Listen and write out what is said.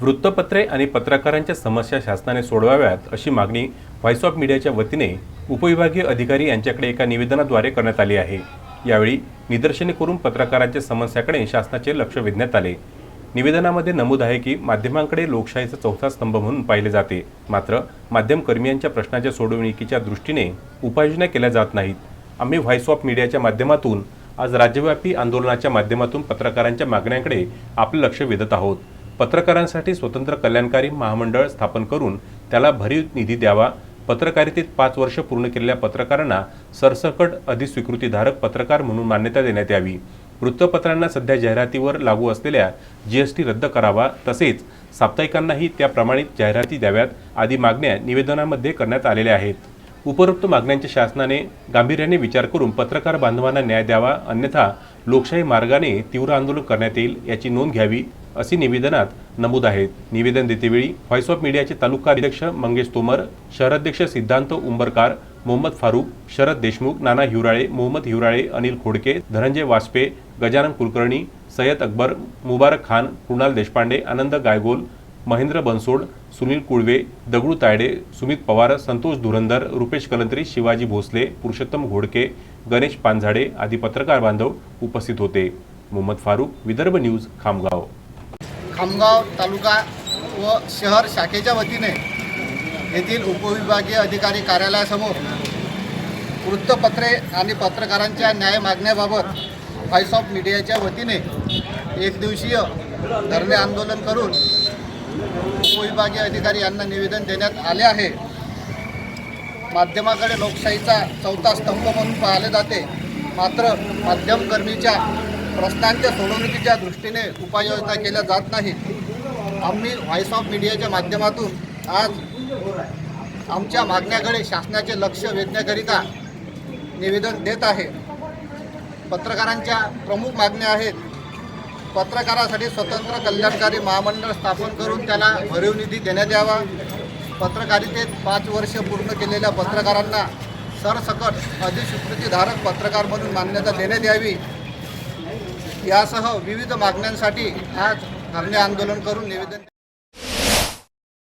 वृत्तपत्रे आणि पत्रकारांच्या समस्या शासनाने सोडवाव्यात अशी मागणी व्हॉइस ऑफ मीडियाच्या वतीने उपविभागीय अधिकारी यांच्याकडे एका निवेदनाद्वारे करण्यात आली आहे. यावेळी निदर्शने करून पत्रकारांच्या समस्याकडे शासनाचे लक्ष वेधण्यात आले. निवेदनामध्ये नमूद आहे की माध्यमांकडे लोकशाहीचा चौथा स्तंभ म्हणून पाहिले जाते. मात्र माध्यमकर्मियांच्या प्रश्नाच्या सोडवणुकीच्या दृष्टीने उपाययोजना केल्या जात नाहीत. आम्ही व्हॉइस ऑफ मीडियाच्या माध्यमातून आज राज्यव्यापी आंदोलनाच्या माध्यमातून पत्रकारांच्या मागण्यांकडे आपले लक्ष वेधत आहोत. पत्रकारांसाठी स्वतंत्र कल्याणकारी महामंडळ स्थापन करून त्याला भरीव निधी द्यावा. पत्रकारितेत पाच वर्ष पूर्ण केलेल्या पत्रकारांना सरसकट अधिस्वीकृतीधारक पत्रकार म्हणून मान्यता देण्यात यावी. वृत्तपत्रांना सध्या जाहिरातीवर लागू असलेल्या जीएसटी रद्द करावा. तसेच साप्ताहिकांनाही त्या प्रमाणित जाहिराती द्याव्यात आदी मागण्या निवेदनामध्ये करण्यात आलेल्या आहेत. उपरोक्त मागण्यांच्या शासनाने गांभीर्याने विचार करून पत्रकार बांधवांना न्याय द्यावा. अन्यथा लोकशाही मार्गाने तीव्र आंदोलन करण्यात येईल याची नोंद घ्यावी. असे निवेदनात नमूद आहेत. निवेदन देतेवेळी व्हॉइस ऑफ मीडियाचे तालुका अध्यक्ष मंगेश तोमर शहराध्यक्ष सिद्धांत उंबरकार मोहम्मद फारूक शरद देशमुख नाना हिवराळे मोहम्मद हिवराळे अनिल खोडके धनंजय वाजपे गजानन कुलकर्णी सय्यद अकबर मुबारक खान कुणाल देशपांडे आनंद गायगोल महेंद्र बनसोड सुनील कुळवे दगडू तायडे सुमित पवार संतोष धुरंधर रुपेश कलंत्री शिवाजी भोसले पुरुषोत्तम घोडके गणेश पानझाडे आदी पत्रकार बांधव उपस्थित होते. मोहम्मद फारूक विदर्भ न्यूज खामगाव. खामगाव तालुका व शहर शाखेच्या वतीने येथील उपविभागीय अधिकारी कार्यालयासमोर वृत्तपत्रे आणि पत्रकारांच्या न्याय मागण्याबाबत व्हॉइस ऑफ मीडियाच्या वतीने एक दिवसीय धरणे आंदोलन करून उपविभागीय अधिकारी यांना निवेदन देण्यात आले आहे. माध्यमाकडे लोकशाहीचा चौथा स्तंभ म्हणून पाहिले जाते. मात्र माध्यमकर्मीच्या प्रश्नांच्या सोडवणुकीच्या दृष्टीने उपाययोजना केल्या जात नाहीत. आम्ही व्हॉइस ऑफ मीडियाच्या माध्यमातून आज आमच्या मागण्याकडे शासनाचे लक्ष वेधण्याकरिता निवेदन देत आहे. पत्रकारांच्या प्रमुख मागण्या आहेत. पत्रकारासाठी स्वतंत्र कल्याणकारी महामंडळ स्थापन करून त्याला भरीव निधी देण्यात यावा. पत्रकारितेत पाच वर्ष पूर्ण केलेल्या पत्रकारांना सरसकट अधिस्वीकृतीधारक पत्रकार म्हणून मान्यता देण्यात यावी. यासह विविध मागण्यांसाठी आज धरणे आंदोलन करून निवेदन